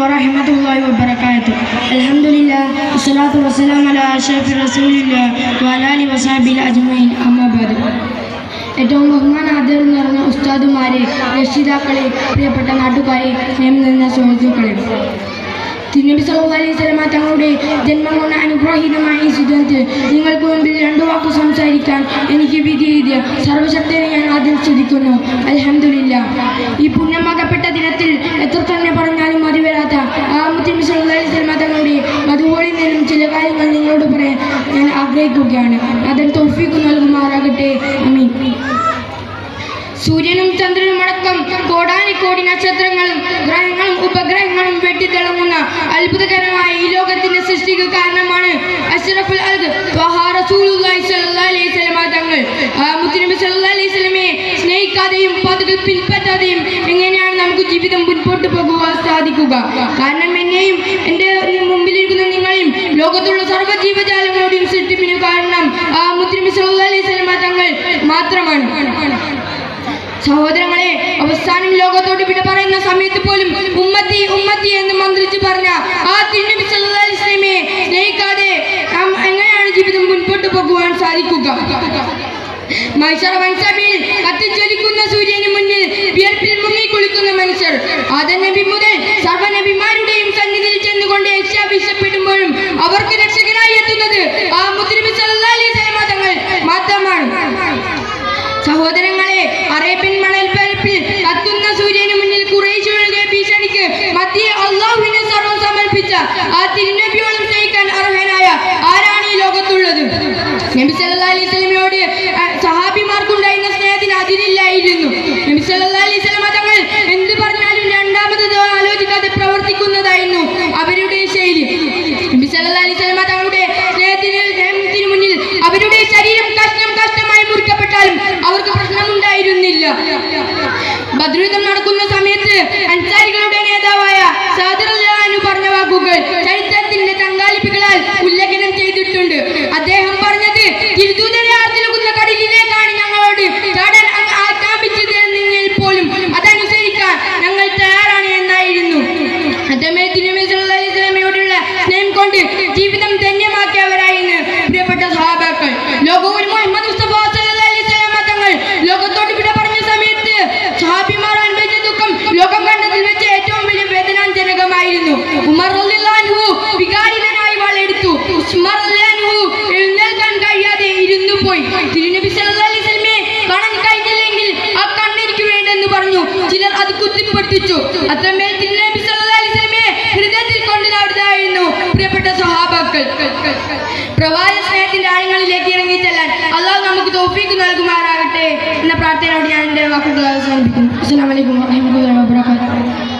ورحمة الله وبركاته الحمد لله والصلاة والسلام على أشرف رسول الله وعلى آله وصحبه أجمعين أما بعد ഏറ്റവും ബഹുമാന ആദരം നിറഞ്ഞ ഉസ്താദുമാരെ രക്ഷിതാക്കളെ പ്രിയപ്പെട്ട നാട്ടുകാരെ സ്നേഹം നിറഞ്ഞ സുഹൃത്തുക്കളെ തിരുനബി സല്ലല്ലാഹു അലൈഹി വസല്ലമ തങ്ങളുടെ ജന്മം കൊണ്ട് അനുഗ്രഹീതമായ ഈ സുദിനത്തിൽ നിങ്ങൾക്ക് മുമ്പിൽ രണ്ടു വാക്ക് സംസാരിക്കാൻ എനിക്ക് വിധി എഴുതിയ സർവശക്തനെ ഞാൻ ആദ്യം സ്തുതിക്കുന്നു അൽഹംദുലില്ല ഈ പുണ്യമാകപ്പെട്ട ദിനത്തിൽ എത്ര തന്നെ പറഞ്ഞാലും വസല്ലമ തങ്ങളുടെ മധുവോളിൽ നിന്നും ചില കാര്യങ്ങൾ നിങ്ങളോട് പറയാൻ ഞാൻ ആഗ്രഹിക്കുകയാണ്. അതിന് തൗഫീഖ് നൽകുമാറാകട്ടെ. അമീൻ സൂര്യനും ചന്ദ്രനും അടക്കം കോടാനിക്കോടി നക്ഷത്രങ്ങളും ഗ്രഹങ്ങളും ഉപഗ്രഹങ്ങളും വെട്ടിത്തിളങ്ങുന്ന അത്ഭുതകരമായ ഈ ലോകത്തിന്റെ സൃഷ്ടിക്ക് കാരണമാണ് അഷ്റഫുൽ വസല്ലമ തങ്ങൾ. മുത്തുനബി സ്വല്ലല്ലാഹി അലൈഹി വസല്ലമയെ സ്നേഹിക്കാതെയും പതുകൾ പിൻപറ്റാതെയും എങ്ങനെയാണ് നമുക്ക് ജീവിതം സാധിക്കുക കാരണം എന്നെയും എന്റെ മുമ്പിലിരിക്കുന്ന നിങ്ങളെയും ലോകത്തുള്ള സർവ ജീവജാലങ്ങളുടെയും സൃഷ്ടിപ്പിന് കാരണം ആ വസല്ലമ തങ്ങൾ മാത്രമാണ്. സഹോദരങ്ങളെ അവസാനം ലോകത്തോട് വിട പറയുന്ന സമയത്ത് പോലും ഉമ്മത്തി ഉമ്മത്തി എന്ന് മന്ത്രിച്ച് പറഞ്ഞ ആ തിരുനബി സല്ലല്ലാഹു സ്നേഹിക്കാതെ എങ്ങനെയാണ് ജീവിതം മുൻപോട്ട് പോകുവാൻ സാധിക്കുക? മൈസറ വൻസഭയിൽ കത്തിജ്വലിക്കുന്ന ആ തിരുനബിയോളം അത് കുത്തിപ്പൊട്ടിച്ചു അത്രമേൽ ഹൃദയത്തിൽ കൊണ്ട് നടന്നതായിരുന്നു പ്രിയപ്പെട്ട സ്വഹാബാക്കൾ പ്രവാചക സ്നേഹത്തിന്റെ ആഴങ്ങളിലേക്ക് ഇറങ്ങി ചെല്ലാൻ അള്ളാഹു നമുക്ക് തോഫീക്ക് നൽകുമാറാകട്ടെ എന്ന പ്രാർത്ഥനയോട് ഞാൻ എന്റെ വാക്കുകൾ അവസാനിപ്പിക്കുന്നു. അസ്സലാമു അലൈക്കും വറഹ്മത്തുള്ളാഹി വബറകാതുഹു.